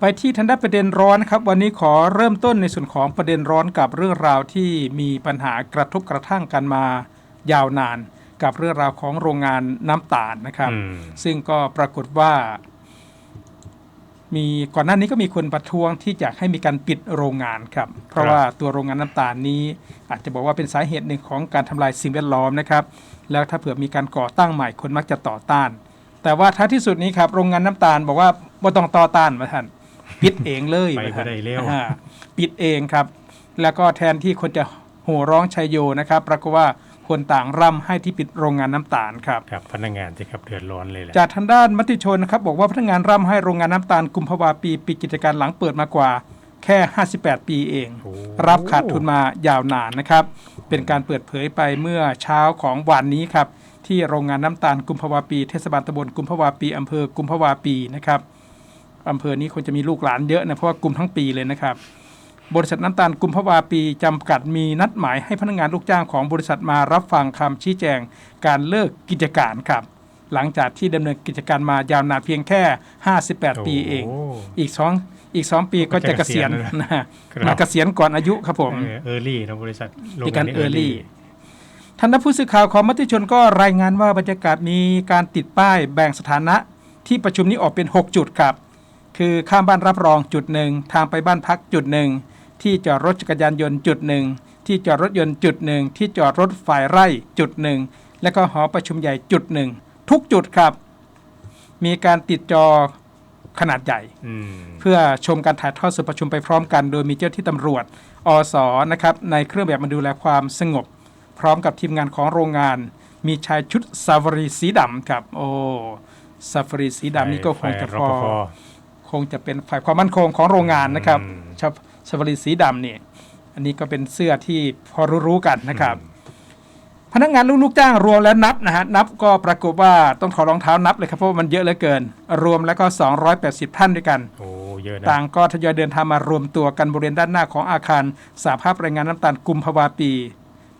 ไปที่ทันด้านประเด็นร้อนนะครับ วันนี้ขอเริ่มต้นในส่วนของประเด็นร้อนกับเรื่องราวที่มีปัญหากระทบกระทั่งกันมายาวนาน กับเรื่องราวของโรงงานน้ำตาลนะครับอืมซึ่งก็ปรากฏว่า มีก่อนหน้านี้ก็มีคนประท้วงที่จะให้มีการปิดโรงงานครับ เพราะว่าตัวโรงงานน้ำตาลนี้ อาจจะบอกว่าเป็นสาเหตุหนึ่งของการทำลายสิ่งแวดล้อมนะครับ แล้วถ้าเผื่อมีการก่อตั้งใหม่คนมักจะต่อต้าน แต่ว่าท้ายที่สุดนี้ครับโรงงานน้ำตาลบอกว่าบ่ต้องต่อต้านมาท่าน ปิดเองเลยไปว่าบ่ท่านได้เร็วอ่าปิดเองครับ แล้วก็แทนที่คนจะโห่ร้องชัยโยนะครับปรากฏว่าคนต่างร่ำให้ที่ปิดโรงงานน้ำตาลครับ ครับพนักงานสิครับเดือดร้อนเลยแหละ จากทางด้านมติชนนะครับบอกว่าพนักงานร่ำให้โรงงานน้ำตาลกุมภาวาปีปิดกิจการหลังเปิดมากว่าแค่ 58 ปีเอง โอ้ รับขาดทุนมายาวนานนะครับ เป็นการเปิดเผยไปเมื่อเช้าของวันนี้ครับ ที่โรงงานน้ำตาลกุมภาวาปี เทศบาลตำบลกุมภาวาปีอำเภอกุมภาวาปีนะครับ อำเภอนี้คงจะมีลูกหลานเยอะนะเพราะว่ากุมทั้งปีเลยนะครับ บริษัทน้ำตาลกุมภาวาปีจำกัดมีนัดหมายให้พนักงานลูกจ้างของบริษัทมารับฟังคำชี้แจงการเลิกกิจการครับ หลังจากที่ดำเนินกิจการมายาวนานเพียงแค่ 58 ปีเองโอีกสองอีกสองปีก็จะเกษียณก็จะเกษียณนะฮะครับมาเกษียณก่อนอายุครับผมเออร์ลี่นะบริษัทโรงมีงการนี้เออร์ลี่ท่านผู้สื่อข่าวของมติชนก็รายงานว่าบรรยากาศมีการติดป้ายแบ่งสถานะที่ประชุมนี้ออกเป็น 6 จุดครับ คือข้ามบ้านรับรองจุดหนึ่งทางไปบ้านพักจุดหนึ่งที่จอดรถจักรยานยนต์จุดหนึ่งที่จอดรถยนต์จุดหนึ่งที่จอดรถฝ่ายไร่จุดหนึ่งและก็หอประชุมใหญ่จุดหนึ่งทุกจุดครับ มีการติดจอขนาดใหญ่อืมเพื่อชมการถ่ายทอดสดประชุมไปพร้อมกัน โดยมีเจ้าที่ตำรวจอสนะครับในเครื่องแบบมาดูแลความสงบ พร้อมกับทีมงานของโรงงาน มีชายชุดซาฟารีสีดำครับ โอ้ซาฟารีสีดำนี่ก็คงจะฝ่ายพอรปภ คงจะเป็นฝ่ายความมั่นคงของโรงงานนะครับอืมชาซาฟารีสีดำนี่อันนี้ก็เป็นเสื้อที่พอรู้ๆกันนะครับ พนักงานลูกๆจ้างรวมแล้วนับนะฮะนับก็ปรากฏว่าต้องถอดรองเท้านับเลยครับเพราะว่ามันเยอะเหลือเกิน รวมแล้วก็ 280 ท่านด้วยกันโอ้เยอะนะต่างก็ทยอยเดินทางมารวมตัวกันบริเวณด้านหน้าของอาคารสาภาพแรงงานน้ำตาลกุมภาวาปี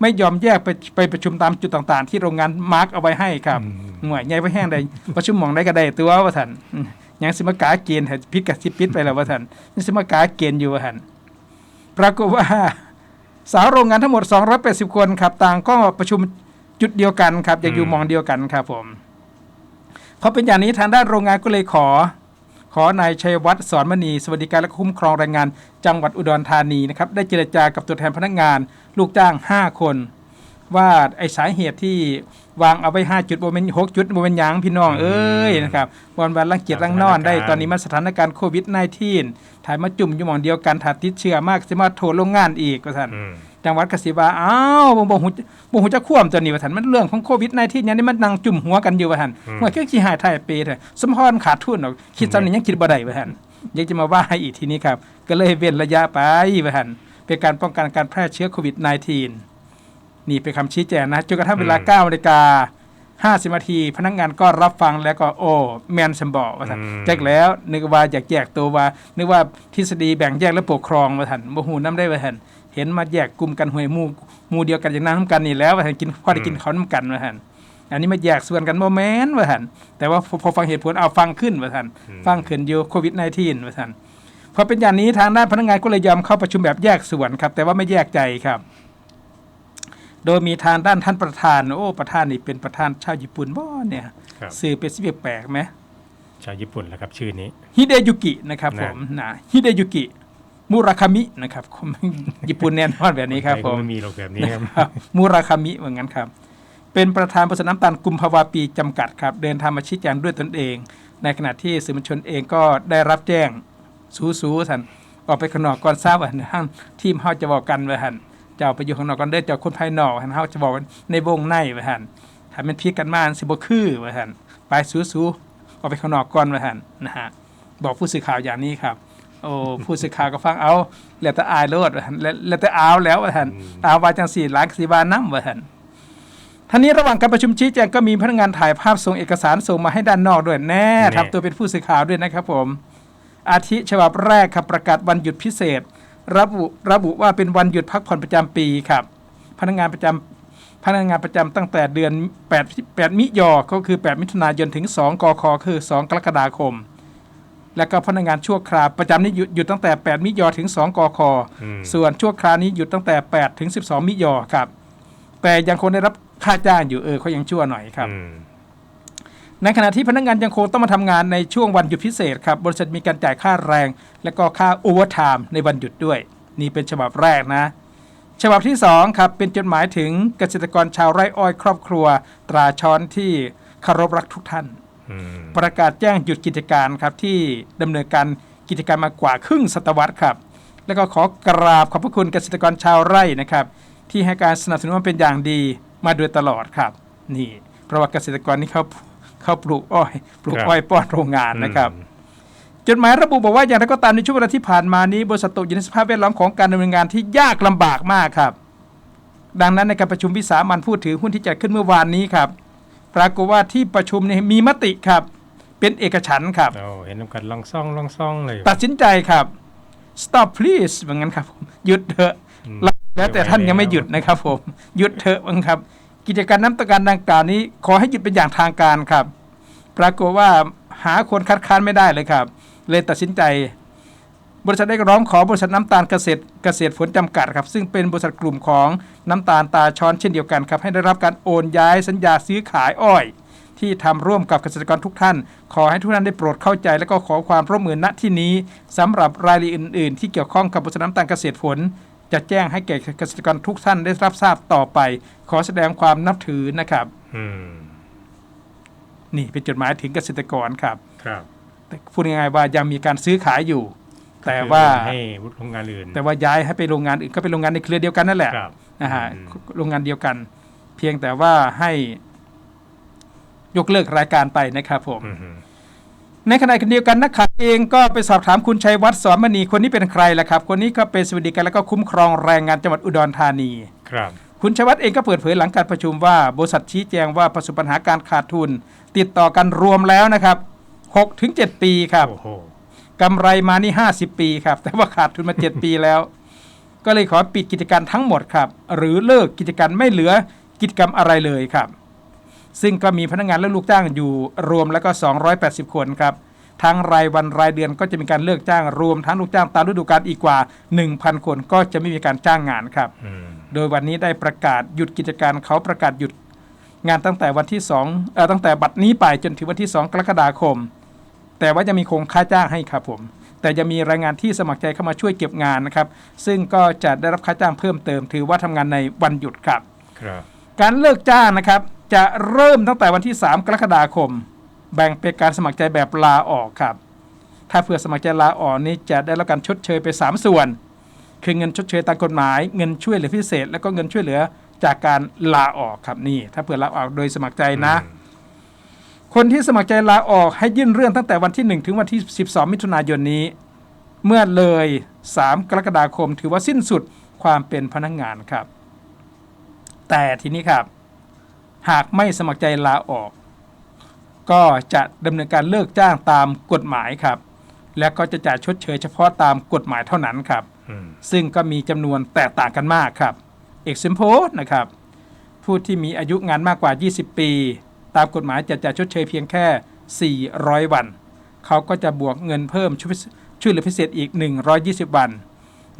ไม่ยอมแยกไปไปประชุมตามจุดต่างๆ ที่โรงงานมาร์กเอาไว้ให้ครับอืมหน่วยใหญ่ไว้แห้งใดประชุมหมองได้ก็ได้ตัวว่าท่านอืม ยังสิมากาเกณฑ์พิษกับสิปิดไปแล้วว่าท่านยังสิมากาเกณฑ์อยู่ว่าท่านปรากฏว่าสาวโรงงานทั้งหมด 280 คนครับ ต่างก็ประชุมจุดเดียวกันครับยังอยู่มองเดียวกันครับผมเพราะเป็นอย่างนี้ทางด้านโรงงานก็เลยขอ ขอนายชัยวัฒน์สอนมณีสวัสดิการและคุ้มครองแรงงาน จังหวัดอุดรธานีนะครับได้เจรจากับตัวแทนพนักงาน ลูกจ้าง 5 คน ว่าไอ้สาเหตุที่วางเอาไว้5จุดโมเมนหกจุดโมเมนหยังพี่น้องเอ้ยนะครับวันวันรังเกียจรังนอนได้ตอนนี้มันสถานการณ์โควิด -19 ถ่ายมาจุ่มอยู่หมองเดียวกันถ้าติดเชื้อมากจะมาโทษโรงงานอีกว่าท่านอืมจังหวัดกสิบาอ้าวบ่บ่หูบ่หูจะคว่ำตัวนี้ว่าท่านมันเรื่องของโควิด -19 เนี่ยนี่มันนั่งจุ่มหัวกันอยู่ว่าท่านเมื่อกี้สิหายไทยเปเถอะสมพรขาดทุนหรอกคิดตอนนี้ยังคิดบ่ได้ว่าท่านยังจะมาว่าให้อีกทีนี้ครับ ก็เลยเว้นระยะไปว่าท่านเป็นการป้องกันการแพร่เชื้อโควิด -19 นี่เป็นคำชี้แจงนะจนกระทั่งเวลา9นาฬิกา50นาทีพนักงานก็รับฟังแล้วก็โอ้แมนสมบอกว่าท่านแจ็คแล้ว นึกว่าอยากแยกตัวว่า นึกว่าทฤษฎีแบ่งแยกและปกครองว่าท่านบ่ฮู้นำได้ว่าท่านเห็นมาแยกกลุ่มกันหวยหมู่หมู่เดียวกันอย่างนั้นนำกันนี่แล้วว่าท่านกินพอได้กินเขาวนำกันว่าท่านอันนี้มาแยกส่วนกันบ่แม่นว่าท่านแต่ว่าพอพอฟังเหตุผลเอาฟังขึ้นว่าท่านฟังขึ้นอยู่โควิด -19 ว่าท่านพอเป็นอย่างนี้ทางด้านพนักงานก็เลยยอมเข้าประชุมแบบแยกส่วนครับ แต่ว่าไม่แยกใจครับ โดยมีทางด้านท่านประธาน โอ้ประธานนี่เป็นประธานชาวญี่ปุ่นบ่เนี่ยครับสื่อเป็นสิแปลกๆไหมชาวญี่ปุ่นแหละครับ ชื่อนี้ ฮิเดยุกินะครับนะ ผมนะฮิเดยุกิมูราคามินะครับคงญี่ปุ่นแน่นอนแบบนี้ครับไทยผก็มไม่มีหรอกแบบนี้ครับครับ มูราคามิเหมือนกันครับ เป็นประธานบริษัทน้ำตาลกุมภาวาปีจำกัดครับ เดินทางมาชี้แจงด้วยตนเอง ในขณะที่สื่อมวลชนเองก็ได้รับแจ้งสู้สู้ท่านออกไปข้างนอกก่อนทราบว่าท่านทีมเฮาจะบอกกันว่าท่าน เจ้าไปอยู่ข้างนอกก่อนเด้อเจ้าคนภายนอกท่านเฮาจะบอกในวงในว่าท่านถ้ามันพิกกันมาสิบ่คือว่าท่านไปสู้สู้ออกไปข้างนอกก่อนว่าท่านนะฮะบอกผู้สื่อข่าวอย่างนี้ครับโอ้ผู้สื่อข่าวก็ฟังเอาแล้วแต่อายโลดว่าท่านแล้วแล้วแต่อาวแล้วว่าท่านอาวว่าจังสี่หลังสีบานน้ำว่าท่านท่านี้ระหว่างการประชุมชี้แจงก็มีพนักงานถ่ายภาพส่งเอกสารส่งมาให้ด้านนอกด้วยแน่แน่ทำตัวเป็นผู้สื่อข่าวด้วยนะครับผม อาทิฉบับแรกครับประกาศวันหยุดพิเศษ ระบุระบุว่าเป็นวันหยุดพักผ่อนประจำปีครับ พนักงานประจำพนักงานประจำตั้งแต่เดือน 8 8มิยอก็คือ 8 มิถุนายนถึง 2 กคคือ 2 กรกฎาคม แล้วก็พนักงานชั่วคราวประจำนี่หยุดหยุดตั้งแต่ 8 มิยอถึง 2 กคอืมส่วนชั่วคราวนี้หยุดตั้งแต่ 8 ถึง 12 มิยอครับ แต่ยังคงได้รับค่าจ้างอยู่เออเขายังชั่วหน่อยครับอืม ในขณะที่พนักงานยังคงต้องมาทำงานในช่วงวันหยุดพิเศษครับ บริษัทมีการจ่ายค่าแรง และก็ค่าโอเวอร์ไทม์ในวันหยุดด้วย นี่เป็นฉบับแรกนะ ฉบับที่2ครับเป็นจดหมายถึงเกษตรกรชาวไร่อ้อยครอบครัว ตราช้อนที่เคารพรักทุกท่านอืมประกาศแจ้งหยุดกิจการครับที่ดำเนินการกิจการมากว่าครึ่งศตวรรษครับ แล้วก็ขอกราบขอบพระคุณเกษตรกรชาวไร่นะครับ ที่ให้การสนับสนุนมาเป็นอย่างดีมาโดยตลอดครับ นี่เพราะว่าเกษตรกรนี่เขา เขาปลูกอ้อย ปลูกอ้อยป้อนโรงงานนะครับจดหมายระบุบอกว่าอย่างไรก็ตามในช่วงเวลาที่ผ่านมานี้บริษัทตกอยู่ในสภาพแวดล้อมของการดำเนินงานที่ยากลำบากมากครับ ดังนั้นในการประชุมวิสามันผู้ถือหุ้นที่จัดขึ้นเมื่อวานนี้ครับ ปรากฏว่าที่ประชุมเนี่ยมีมติครับ เป็นเอกฉันท์ครับเราเห็นน้ำกันลองซ่องลองซ่องเลยตัดสินใจครับ stop please เหมือนกันครับผมหยุดเถอะอืมแล้วแต่ท่านยังไม่หยุดนะครับผมหยุดเถอะบังครับ กิจการน้ำตกการดังกล่าวนี้ ขอให้หยุดเป็นอย่างทางการครับ ปรากฏว่าหาคนคัดค้านไม่ได้เลยครับ เลยตัดสินใจ บริษัทได้ร้องขอบริษัทน้ำตาลเกษตรเกษตรผลจำกัดครับ ซึ่งเป็นบริษัทกลุ่มของน้ำตาลตาช้อนเช่นเดียวกันครับให้ได้รับการโอนย้ายสัญญาซื้อขายอ้อย ที่ทำร่วมกับเกษตรกรทุกท่าน ขอให้ทุกท่านได้โปรดเข้าใจ และก็ขอความร่วมมือณที่นี้สำหรับรายละเอียดอื่น ๆ ที่เกี่ยวข้องกับบริษัทน้ำตาลเกษตรผลจะแจ้งให้แก่เกษตรกรทุกท่านได้รับทราบต่อไป ขอแสดงความนับถือนะครับ อืม นี่เป็นจดหมายถึงเกษตรกรครับครับแต่พูดง่ายๆว่ายังมีการซื้อขายอยู่ แต่ว่าคือให้วุฒิโรงงานอื่น แต่ว่าย้ายให้ไปโรงงานอื่นก็เป็นโรงงานในเครือเดียวกันนั่นแหละครับนะฮะอืมโรงงานเดียวกัน เพียงแต่ว่าให้ยกเลิกรายการไปนะครับผมอืมอืมในขณะเดียวกันนักข่าวเองก็ไปสอบถามคุณชัยวัฒน์สอนมณีคนนี้เป็นใครล่ะครับ คนนี้ก็เป็นสวัสดิการและก็คุ้มครองแรงงานจังหวัดอุดรธานีครับ คุณชัยวัฒน์เองก็เปิดเผยหลังการประชุมว่าบริษัทชี้แจงว่าประสบปัญหาการขาดทุน ติดต่อกันรวมแล้วนะครับ6ถึง7ปีครับโอ้โหกำไรมานี่ 50 ปีครับ แต่ว่าขาดทุนมา 7 ปีแล้ว ก็เลยขอปิดกิจการทั้งหมดครับ หรือเลิกกิจการไม่เหลือกิจกรรมอะไรเลยครับ ซึ่งก็มีพนักงานและลูกจ้างอยู่รวมแล้วก็ 280 คนครับ ทั้งรายวันรายเดือนก็จะมีการเลิกจ้างรวมทั้งลูกจ้างตามฤดูกาลอีกกว่า 1,000 คนก็จะไม่มีการจ้างงานครับอืมโดยวันนี้ได้ประกาศหยุดกิจการเขาประกาศหยุดงานตั้งแต่วันที่2เอ่อตั้งแต่บัดนี้ไปจนถึงวันที่ 2 กรกฎาคม แต่ว่าจะมีคงค่าจ้างให้ครับผม แต่จะมีแรงงานที่สมัครใจเข้ามาช่วยเก็บงานนะครับ ซึ่งก็จะได้รับค่าจ้างเพิ่มเติม ถือว่าทำงานในวันหยุดครับ ครับ การเลิกจ้างนะครับ จะเริ่มตั้งแต่วันที่ 3 กรกฎาคม แบ่งเป็นการสมัครใจแบบลาออกครับ ถ้าเพื่อสมัครใจลาออกนี้จะได้รับการชดเชยไป 3 ส่วน คือเงินชดเชยตามกฎหมาย เงินช่วยเหลือพิเศษ แล้วก็เงินช่วยเหลือจากการลาออกครับนี่ ถ้าเพื่อลาออกโดยสมัครใจนะ คนที่สมัครใจลาออกให้ยื่นเรื่องตั้งแต่วันที่ 1 ถึงวันที่ 12 มิถุนายนนี้ เมื่อเลย 3 กรกฎาคม ถือว่าสิ้นสุดความเป็นพนักงานครับ แต่ทีนี้ครับ หากไม่สมัครใจลาออก ก็จะดำเนินการเลิกจ้างตามกฎหมายครับ และก็จะจ่ายชดเชยเฉพาะตามกฎหมายเท่านั้นครับ อืมซึ่งก็มีจำนวนแตกต่างกันมากครับเอกซิมโพนะครับ ผู้ที่มีอายุงานมากกว่า 20 ปี ตามกฎหมายจะจ่ายชดเชยเพียงแค่ 400 วัน เขาก็จะบวกเงินเพิ่มช่วยช่วยเหลือพิเศษอีก 120 วัน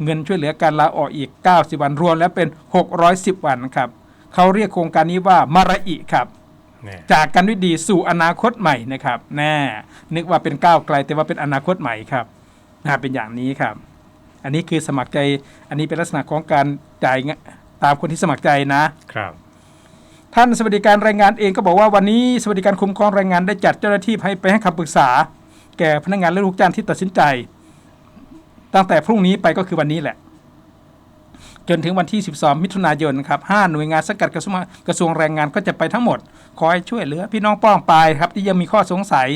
เงินช่วยเหลือการลาออกอีก 90 วันรวมแล้วเป็น 610 วันครับ เขาเรียกโครงการนี้ว่ามาระอิครับเนี่ย จากกันด้วยดีสู่อนาคตใหม่นะครับแน่นึกว่าเป็นก้าวไกลแต่ว่าเป็นอนาคตใหม่ครับนะเป็นอย่างนี้ครับ อันนี้คือสมัครใจอันนี้เป็นลักษณะของการจ่ายเงินตามคนที่สมัครใจนะครับท่านสวัสดิการแรงงานเองก็บอกว่าวันนี้สวัสดิการคุ้มครองแรงงานได้จัดเจ้าหน้าที่ให้ไปให้คำปรึกษา แก่พนักงานและลูกจ้างที่ตัดสินใจ ตั้งแต่พรุ่งนี้ไปก็คือวันนี้แหละ จนถึงวันที่ 12 มิถุนายนครับห้าหน่วยงานสังกัดกระทรวงกระทรวงแรงงานก็จะไปทั้งหมด คอยช่วยเหลือพี่น้องป้องปลายครับที่ยังมีข้อสงสัย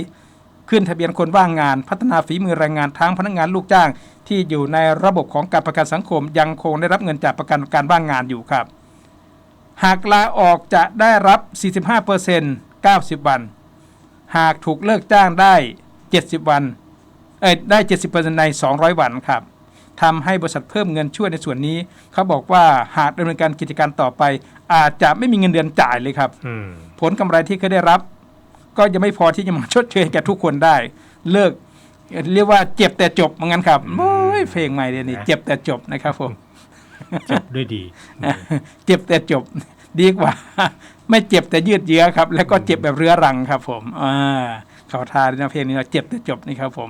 ขึ้นทะเบียนคนว่างงาน พัฒนาฝีมือแรงงานทั้งพนักงานลูกจ้าง ที่อยู่ในระบบของการประกันสังคม ยังคงได้รับเงินจากประกันการว่างงานอยู่ครับ หากลาออกจะได้รับ 45% 90 วัน หากถูกเลิกจ้างได้ 70 วันเอ้ยได้ 70%ใน 200 วันครับ ทำให้บริษัทเพิ่มเงินช่วยในส่วนนี้ เขาบอกว่าหากดำเนินการกิจการต่อไป อาจจะไม่มีเงินเดือนจ่ายเลยครับอืมผลกำไรที่เคยได้รับ ก็ยังไม่พอที่จะมาชดเชยแก่ทุกคนได้ เลิก เรียกว่าเจ็บแต่จบเหมือนกันครับโอ้ยเพลงใหม่เดี๋ยวนี้เจ็บแต่จบนะครับผมจบด้วยดี เจ็บแต่จบดีกว่า ไม่เจ็บแต่ยืดเยื้อครับ แล้วก็เจ็บแบบเรื้อรังครับ ผมอ่าเขาทาในเพลงนี้ว่าเจ็บแต่จบนี่ครับผม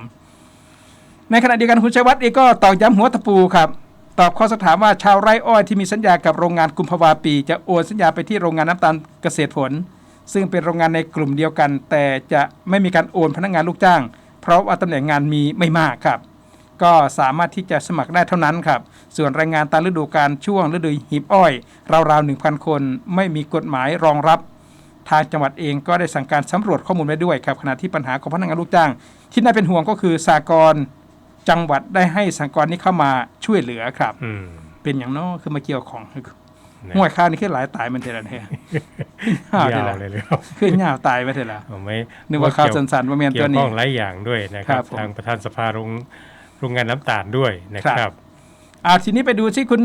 ในขณะเดียวกันคุณชัยวัฒน์เองก็ตอกย้ำหัวตะปูครับตอบข้อสักถามว่าชาวไร่อ้อยที่มีสัญญากับโรงงานกุมภาวาปี จะโอนสัญญาไปที่โรงงานน้ำตาลเกษตรผล ซึ่งเป็นโรงงานในกลุ่มเดียวกัน แต่จะไม่มีการโอนพนักงานลูกจ้าง เพราะว่าตำแหน่งงานมีไม่มากครับ ก็สามารถที่จะสมัครได้เท่านั้นครับ ส่วนแรงงานตามฤดูกาลช่วงฤดูหีบอ้อย ราวๆ1,000 คน ไม่มีกฎหมายรองรับ ทางจังหวัดเองก็ได้สั่งการสำรวจข้อมูลไว้ด้วยครับขณะที่ปัญหาของพนักงานลูกจ้าง ที่น่าเป็นห่วงก็คือสากร จังหวัดได้ให้สากรณ์นี้เข้ามาช่วยเหลือครับ อืมเป็นอย่างน้อคือมาเกี่ยวของนะห่วยข้าวนี่คือหลายตายมันเท่านั้นเองห่าวยาวเท่าเลยละเลยครับคือหยาวตายไปเท่าละเอาไหม่นึกว่าข้าวสันๆว่าเมียนเกี่ตัยววนี้ข้องหลายอย่างด้วยนะคครัรับบผมทางประธานสภาโรงโรงงานน้ำตาลด้วยนะคครัรับบอ่าทีนี้ไปดูที่คุณ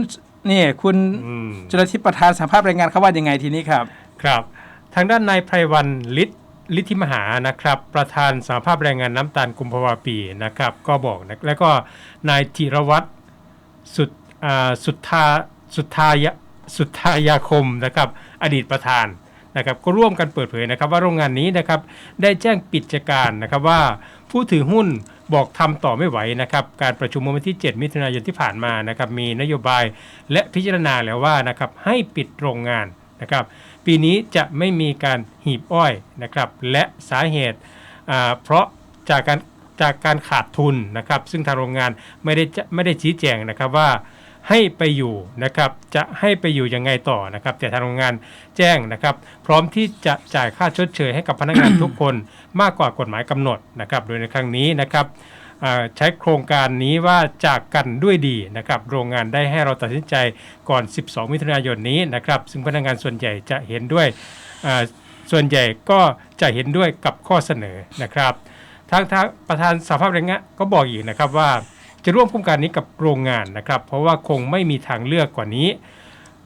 นี่คุณอืมจุลทิพย์ประธานสภาพแรงงานเขาว่ายังไงทีนี้ครับ ครับ ทางด้านนายไพรวันฤทธิ์ ฤทธิมหานะครับ ประธานสหภาพแรงงานน้ำตาลกุมภาวาปีนะครับ ก็บอกนะแล้วก็นายธีรวัตรสุดสุทาสุทายสุดทายาคมนะครับ อดีตประธานนะครับ ก็ร่วมกันเปิดเผยนะครับ ว่าโรงงานนี้นะครับได้แจ้งปิดการนะครับว่าผู้ถือหุ้นบอกทำต่อไม่ไหวนะครับ การประชุมเมื่อวันที่ 7 มิถุนายนที่ผ่านมานะครับ มีนโยบายและพิจารณาแล้วว่านะครับให้ปิดโรงงานนะครับ ปีนี้จะไม่มีการหีบอ้อยนะครับ และสาเหตุเพราะจากการจากการขาดทุนนะครับ ซึ่งทางโรงงานไม่ได้ไม่ได้ชี้แจงนะครับว่าให้ไปอยู่นะครับจะให้ไปอยู่ยังไงต่อนะครับ แต่ทางโรงงานแจ้งนะครับ พร้อมที่จะจ่ายค่าชดเชยให้กับพนักงานทุกคนมากกว่ากฎหมายกำหนดนะครับ โดยในครั้งนี้นะครับ ใช้โครงการนี้ว่าจากกันด้วยดีนะครับโรงงานได้ให้เราตัดสินใจก่อน 12 มิถุนายนนี้นะครับซึ่งพนักงานส่วนใหญ่จะเห็นด้วยส่วนใหญ่ก็จะเห็นด้วยกับข้อเสนอนะครับทางทางประธานสภาพแรงงานก็บอกอีกนะครับว่าจะร่วมโครงการนี้กับโรงงานนะครับ เพราะว่าคงไม่มีทางเลือกกว่านี้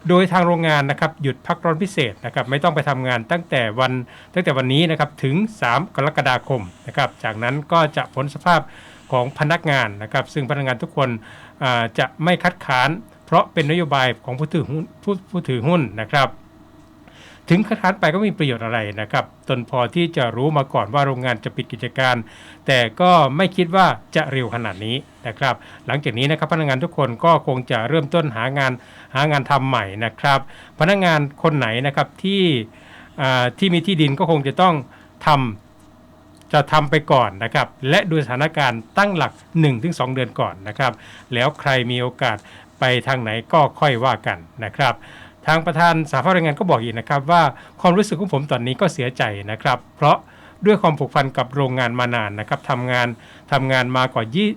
โดยทางโรงงานนะครับหยุดพักร้อนพิเศษนะครับไม่ต้องไปทำงานตั้งแต่วันตั้งแต่วันนี้นะครับถึง 3 กรกฎาคมนะครับจากนั้นก็จะพ้นสภาพ ของพนักงานนะครับซึ่งพนักงานทุกคนจะไม่คัดค้าน เพราะเป็นนโยบายของผู้ถือหุ้นผู้ผู้ถือหุ้นนะครับ ถึงคัดค้านไปก็ไม่มีประโยชน์อะไรนะครับตนพอที่จะรู้มาก่อนว่าโรงงานจะปิดกิจการ แต่ก็ไม่คิดว่าจะเร็วขนาดนี้นะครับ หลังจากนี้นะครับพนักงานทุกคนก็คงจะเริ่มต้นหางานหางานทำใหม่นะครับ พนักงานคนไหนนะครับที่ที่มีที่ดินก็คงจะต้องทำ จะทำไปก่อนนะครับ และดูสถานการณ์ตั้งหลัก 1-2 เดือนก่อนนะครับ แล้วใครมีโอกาสไปทางไหนก็ค่อยว่ากันนะครับทางประธานสาภาพแรงงานก็บอกอีกนะครับว่าความรู้สึกของผมตอนนี้ก็เสียใจนะครับ เพราะด้วยความผูกพันกับโรงงานมานานนะครับทำงานทำงานมากว่ายี่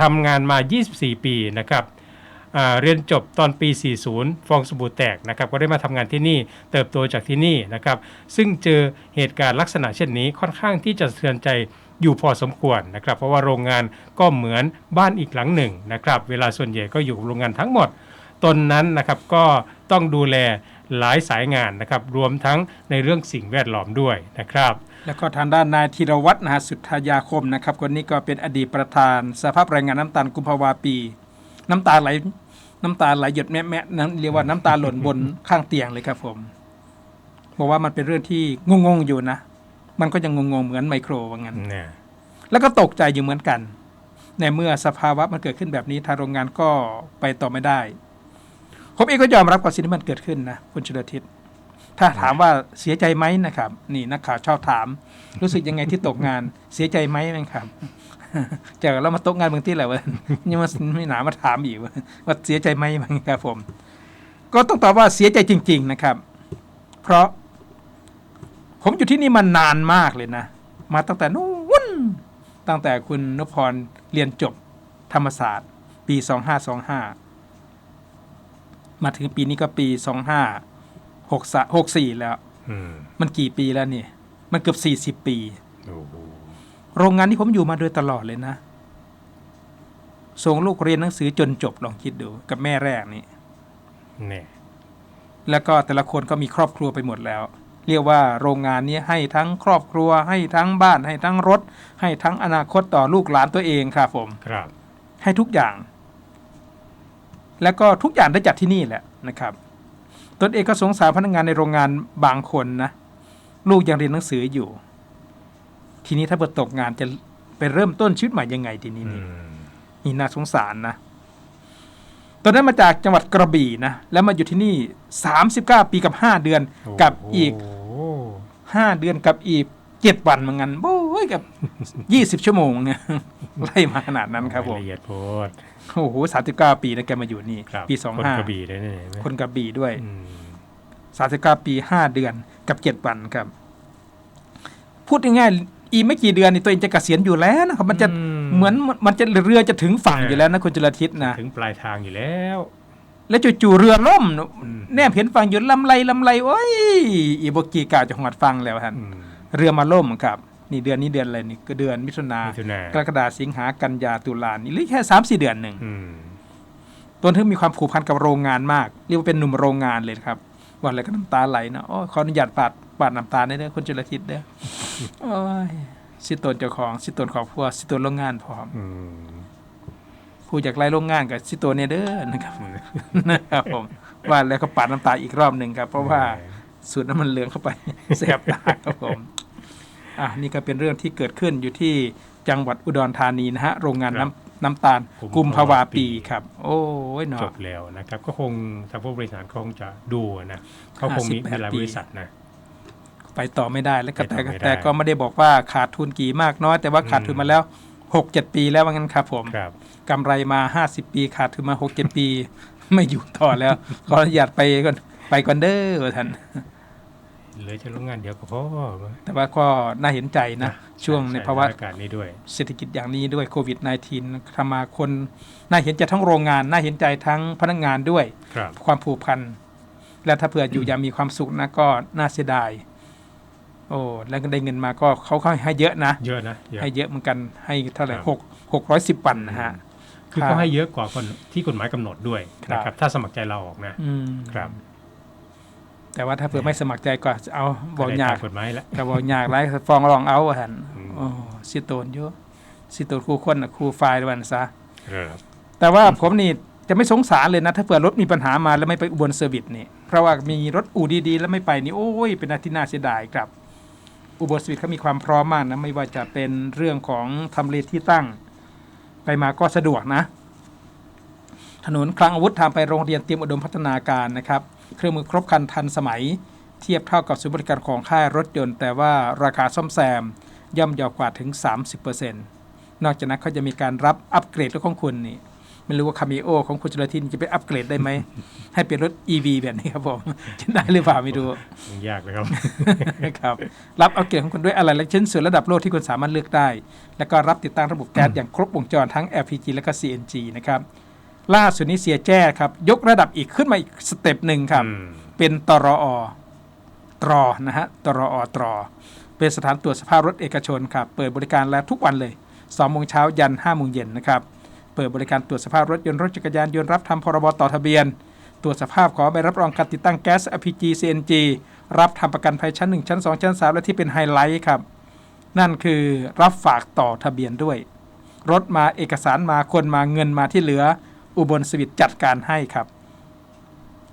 ทำงานมา 24 ปีนะครับ เรียนจบตอนปี 40 ฟองสบู่แตกนะครับ ก็ได้มาทำงานที่นี่ เติบโตจากที่นี่นะครับ ซึ่งเจอเหตุการณ์ลักษณะเช่นนี้ค่อนข้างที่จะสะเทือนใจอยู่พอสมควรนะครับ เพราะว่าโรงงานก็เหมือนบ้านอีกหลังหนึ่งนะครับ เวลาส่วนใหญ่ก็อยู่โรงงานทั้งหมด ตนนั้นนะครับก็ต้องดูแลหลายสายงานนะครับ รวมทั้งในเรื่องสิ่งแวดล้อมด้วยนะครับ แล้วก็ทางด้านนายธีรวัฒน์นะสุทธายาคมนะครับ คนนี้ก็เป็นอดีตประธานสภาพแรงงานน้ำตาลกุมภาวาปี น้ำตาไหล น้ำตาไหลหยดแม่แม่นั้นเรียกว่าน้ำตาหล่นบนข้างเตียงเลยครับผมบอกว่ามันเป็นเรื่องที่งงๆอยู่นะ มันก็ยังงงๆเหมือนไมโครว่างั้นเนี่ยแล้วก็ตกใจอยู่เหมือนกัน ในเมื่อสภาวะมันเกิดขึ้นแบบนี้ทางโรงงานก็ไปต่อไม่ได้ ผมเองก็ยอมรับกับสิ่งที่มันเกิดขึ้นนะคุณชลทิศถ้าถามว่าเสียใจไหมนะครับ นี่นักข่าวชอบถาม รู้สึกยังไงที่ตกงานเสียใจไหมนะครับ เจอเรามาตกงานบางที่แหละวะยังมาไม่หนามาถามอีกว่าว่าเสียใจไหมมั้งครับผม ก็ต้องตอบว่าเสียใจจริง ๆ นะครับ เพราะ ผมอยู่ที่นี่มานานมากเลยนะ มาตั้งแต่นู้นตั้งแต่คุณนพพรเรียนจบธรรมศาสตร์ ปี 2525 มาถึงปีนี้ก็ปี 2563 64แล้วอืมมันกี่ปีแล้วเนี่ย มันเกือบ 40 ปี โอ้โหโรงงานที่ผมอยู่มาโดยตลอดเลยนะ ส่งลูกเรียนหนังสือจนจบลองคิดดู กับแม่แรกนี่เนี่ยแล้วก็แต่ละคนก็มีครอบครัวไปหมดแล้ว เรียกว่าโรงงานนี้ให้ทั้งครอบครัว ให้ทั้งบ้าน ให้ทั้งรถ ให้ทั้งอนาคตต่อลูกหลานตัวเองครับผมครับ ให้ทุกอย่าง แล้วก็ทุกอย่างได้จัดที่นี่แหละนะครับตนเองก็สงสารพนักงานในโรงงานบางคนนะ ลูกยังเรียนหนังสืออยู่ ทีนี้ถ้าเปิดตกงานจะไปเริ่มต้นชีวิตใหม่ยังไงทีนี้อืนี่มนี่น่าสงสารนะ ตอนนั้นมาจากจังหวัดกระบี่นะ แล้วมาอยู่ที่นี่39ปีกับ5เดือนกับอีกโโห5เดือนกับอีก7วันเหมือนกันโอ้ยกับ20ชั่วโมงเนี่ยไล่มาขนาดนั้นครับผมละเอียดโพดโอ้โห39ปีนะแกมาอยู่นี่ครับปีคนกระบี่ได้เนี่ยเห็นไหม25คนกระบี่ด้วยอืม39ปี5เดือนกับ7วันครับ พูดง่ายๆ อีกไม่กี่เดือนนี่ตัวเองจะเกษียณอยู่แล้วนะครับมันจะอืเหมือนมันจะเรือจะถึงฝั่งอยู่แล้วนะคุณจุลทิศนะถึงปลายทางอยู่แล้ว แล้วจู่ๆเรือล่มอืมแนบเห็นฝั่งอยู่ลำไรลำไรโอ้ยอีโบกีกล่าวจะหอดฟังแล้วท่านอืมเรือมาล่มครับนี่เดือนนี้เดือนอะไรนี่ก็เดือนมิถุนามิถุนากรกฎาสิงหากันยาตุลานี่เหรือแค่สามสี่เดือนหนึ่งอืมตนถึงมีความผูกพันกับโรงงานมาก เรียกว่าเป็นหนุ่มโรงงานเลยครับวันอะไรก็น้ำตาไหลนะโอ้ยขออนุญาตปาด ปาดน้ำตาได้เด้อคุณจุลทิศเด้อโอ้ยสิตนเจ้าของ สิตนครอบครัวสิตนโรงงานพร้อมอืมผู้จากไล่โรงงานกับสิตัวเนเด้อนะครับนะครับผมว่าแล้วก็ปาดน้ำตาอีกรอบหนึ่งครับ เพราะว่าสูตรน้ำมันเหลืองเข้าไปแสบตาครับผมอะนี่ก็เป็นเรื่องที่เกิดขึ้นอยู่ที่จังหวัดอุดรธานีนะฮะ โรงงานน้ำน้ำตาลกุมภาวาปีครับ โอ้ยเนาะจบแล้วนะครับ ก็คงทางผู้บริหารเขาคงจะดูนะเขาคงมี58มีหลายปีบริษัทนะ ไปต่อไม่ได้ แล้วก็ไปต่แต่อไม่ได้แต่ก็ไม่ได้บอกว่าขาดทุนกี่มากน้อย แต่ว่าขาดทุนมาแล้วหกเจ็ดปีแล้วว่างั้นครับผมครับกำไรมาห้าสิบปีขาดทุนมาหกเจ็ดปี ไม่อยู่ต่อแล้ว ขออนุญาตไปก่อนไปก่อนเด้อท่านเหลือจะโรงงานเดียวก็พอแต่ว่าก็น่าเห็นใจนะ ช่วงในภาวะอากาศนี้ด้วย เศรษฐกิจอย่างนี้ด้วยโควิด -19 ทำมาคน น่าเห็นใจทั้งโรงงาน น่าเห็นใจทั้งพนักงานด้วยครับความผูกพัน และถ้าเผื่ออยู่อย่างมีความสุขนะก็น่าเสียดาย โอ้แล้วก็ได้เงินมาก็เขาเขาให้เยอะนะ เยอะนะเยอะให้เยอะเหมือนกันให้เท่าไหร่ครับหกหกร้อยสิบปันนะฮะคือครับเขาให้เยอะกว่าคนที่กฎหมายกำหนดด้วยครับนะครับ ถ้าสมัครใจเราออกนะอืมครับ แต่ว่าถ้าเผื่อไม่สมัครใจก็เอาบอกได้ยากตมกฎหมายแล้วก็บอกยากไรฟ้องร้องเอาหันอืมโอ้สิโตนเยอะสิโตนครูคนน่ะครูไฟล์วันซะครับแต่ว่าผมนี่จะไม่สงสารเลยนะ ถ้าเผื่อรถมีปัญหามาแล้วไม่ไปอุบลเซอร์วิสนี่เพราะว่ามีรถอู่ดีๆ แล้วไม่ไปนี่โอ้ยเป็นอะไรที่น่าเสียดายครับ อุบลเซอร์วิสเขามีความพร้อมมากนะไม่ว่าจะเป็นเรื่องของทำเลที่ตั้ง ไปมาก็สะดวกนะ ถนนคลังอาวุธทางไปโรงเรียนเตรียมอุดมพัฒนาการนะครับ เครื่องมือครบครันทันสมัย เทียบเท่ากับศูนย์บริการของค่ายรถยนต์ แต่ว่าราคาซ่อมแซมย่อมเยาวกว่าถึง 30%นอกจากนั้นเขาจะมีการรับอัปเกรดรถของคุณนี่ ไม่รู้ว่าคา m มโอของคุณจุลทินจะไปอัปเกรดได้ไหม ให้เป็นรถ EV แบบนี้ครับผมจะได้หรือเปล่าไม่รู้มันยากเลยครับครับ รับอัปเกรดของคุณด้วยอะไรและชิ้นส่วนระดับโลกที่คุณสามารถเลือกได้ แล้วก็รับติดตั้งระบบแก๊สอย่างครบวงจรทั้ง LPG และก็ CNG นะครับล่าสุดนี้เสียแจ้ครับ ยกระดับอีกขึ้นมาอีกสเต็ปหนึ่งครับอืมเป็นตรอตรอนะฮะตรอตรอเป็นสถานตรวจสภาพรถเอกชนครับ เปิดบริการแล้วทุกวันเลย2โมงเช้ายัน5โมงเย็นนะครับ เปิดบริการตรวจสภาพรถยนต์รถจักรยานยนต์รับทำพรบต่อทะเบียน ตรวจสภาพขอใบรับรองการติดตั้งแก๊ส LPG CNG รับทำประกันภัยชั้น 1 ชั้น 2 ชั้น 3 และที่เป็นไฮไลท์ครับ นั่นคือรับฝากต่อทะเบียนด้วย รถมาเอกสารมาคนมาเงินมาที่เหลือ อุบลสวิตจัดการให้ครับ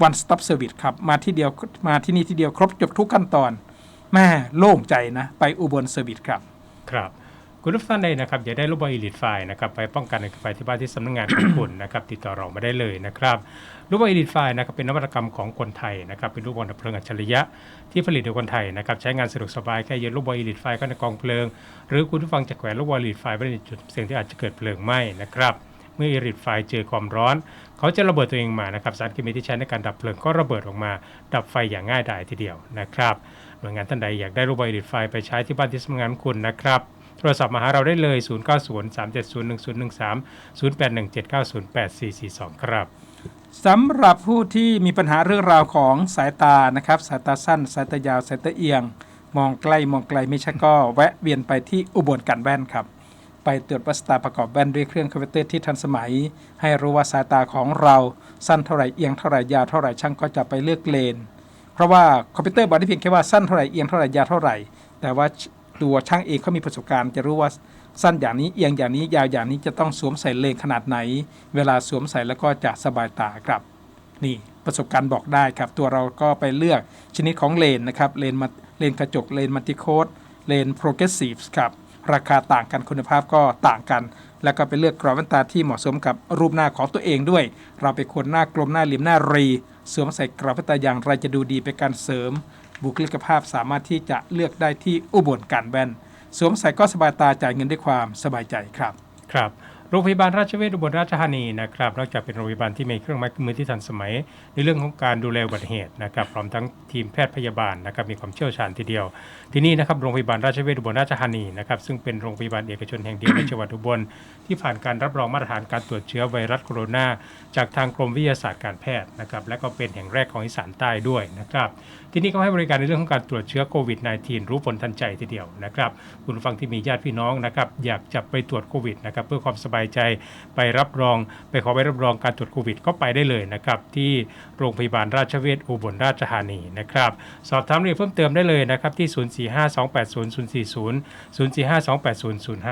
one stop service ครับมาที่เดียวมาที่นี่ที่เดียวครบจบทุกขั้นตอนแม่โล่งใจนะ ไปอุบลเซอร์วิสครับ ครับ คุณผู้ฟังใดนะครับอยากได้รูปบอลอีลิทไฟนะครับไปป้องกันอัคคีภัยที่บ้านที่สำนักงานของคุณนะครับติดต่อเรามาได้เลยนะครับรูปบอลอีลิทไฟนะครับเป็นนวัตกรรมของคนไทยนะครับเป็นรูปบอลดับเพลิงอัจฉริยะที่ผลิตโดยคนไทยนะครับใช้งานสะดวกสบายแค่โยนลูกบอลอีลิทไฟเข้าในกองเพลิง หรือคุณผู้ฟังจะแขวนลูกบอลอีลิทไฟไว้ในจุดเสี่ยงที่อาจจะเกิดเพลิงไหม้นะครับเมื่ออีลิทไฟเจอความร้อน เขาจะระเบิดตัวเองมานะครับสารเคมีที่ใช้ในการดับเพลิงก็ระเบิดออกมา ดับไฟอย่างง่ายดายทีเดียวนะครับหน่วยงานท่านใดอยากได้รูปบอลอีลิทไฟไปใช้ที่บ้านที่สำนักงานคุณนะครับ รศัพท์มาหาเราได้เลย 0 9 0 3 7 0 1 0 1 3 0 8 1 7 9 0 8 4 4 2 ครับสำหรับผู้ที่มีปัญหาเรื่องราวของสายตานะครับ สายตาสั้น สายตายาว สายตาเอียง มองใกล้มองไกลไม่ใช่ก็แวะเวียนไปที่อุบลกันแว่นครับ ไปตรวจวัดสตาประกอบแว่นด้วยเครื่องคอมพิวเตอร์ที่ทันสมัย ให้รู้ว่าสายตาของเราสั้นเท่าไหร่เอียงเท่าไหร่ยาวเท่าไหร่ช่างก็จะไปเลือกเลน เพราะว่าคอมพิวเตอร์บอกได้เพียงแค่ว่าสั้นเท่าไหร่เอียงเท่าไหร่ยาวเท่าไหร่ แต่ว่า ตัวช่างเองเขามีประสบการณ์ จะรู้ว่าสั้นอย่างนี้เอียงอย่างนี้ยาวอย่างนี้จะต้องสวมใส่เลนขนาดไหน เวลาสวมใส่แล้วก็จะสบายตาครับ นี่ประสบการณ์บอกได้ครับ ตัวเราก็ไปเลือกชนิดของเลนนะครับเลนมาเลนกระจกเลนมัลติโคดเลนโปรเกรสซีฟครับราคาต่างกันคุณภาพก็ต่างกัน แล้วก็ไปเลือกกรอบแว่นตาที่เหมาะสมกับรูปหน้าของตัวเองด้วย เราไปนคนหน้ากลมหน้าเหลี่ยมหน้ารีสวมใส่กรอบแว่นตาอย่างไรจะดูดีเป็นการเสริม บุคลิกภาพสามารถที่จะเลือกได้ที่อุบลการแว่น สวมใส่ก็สบายตาจ่ายเงินด้วยความสบายใจครับ ครับ โรงพยาบาลราชเวชอุบลราชธานีนะครับนอกจากเป็นโรงพยาบาลที่มีเครื่องไม้เครื่องมือที่ทันสมัย ในเรื่องของการดูแลอุบัติเหตุนะครับพร้อมทั้งทีมแพทย์พยาบาลนะครับมีความเชี่ยวชาญทีเดียว ที่นี่นะครับโรงพยาบาลราชเวชอุบลราชธานีนะครับซึ่งเป็นโรงพยาบาลเอกชนแห่งเดียวในจังหวัดอุบลที่ผ่านการรับรองมาตรฐานการตรวจเชื้อไวรัสโคโรนาจากทางกรมวิทยาศาสตร์การแพทย์นะครับและก็เป็นแห่งแรกของอีสานใต้ด้วยนะครับที่นี่ก็ให้บริการในเรื่องของการตรวจเชื้อโควิด -19 รู้ผลทันใจทีเดียวนะครับคุณผู้ฟังที่มีญาติพี่น้องนะครับอยากจะไปตรวจโควิดนะครับเพื่อความสบายใจ ไปรับรองไปขอใบรับรองการตรวจโควิดก็ไปได้เลยนะครับที่โรงพยาบาลราชเวชอุบลราชธานีนะครับสอบถามรายละเอียดเพิ่มเติมได้เลยนะครับที่ 045280040 04528005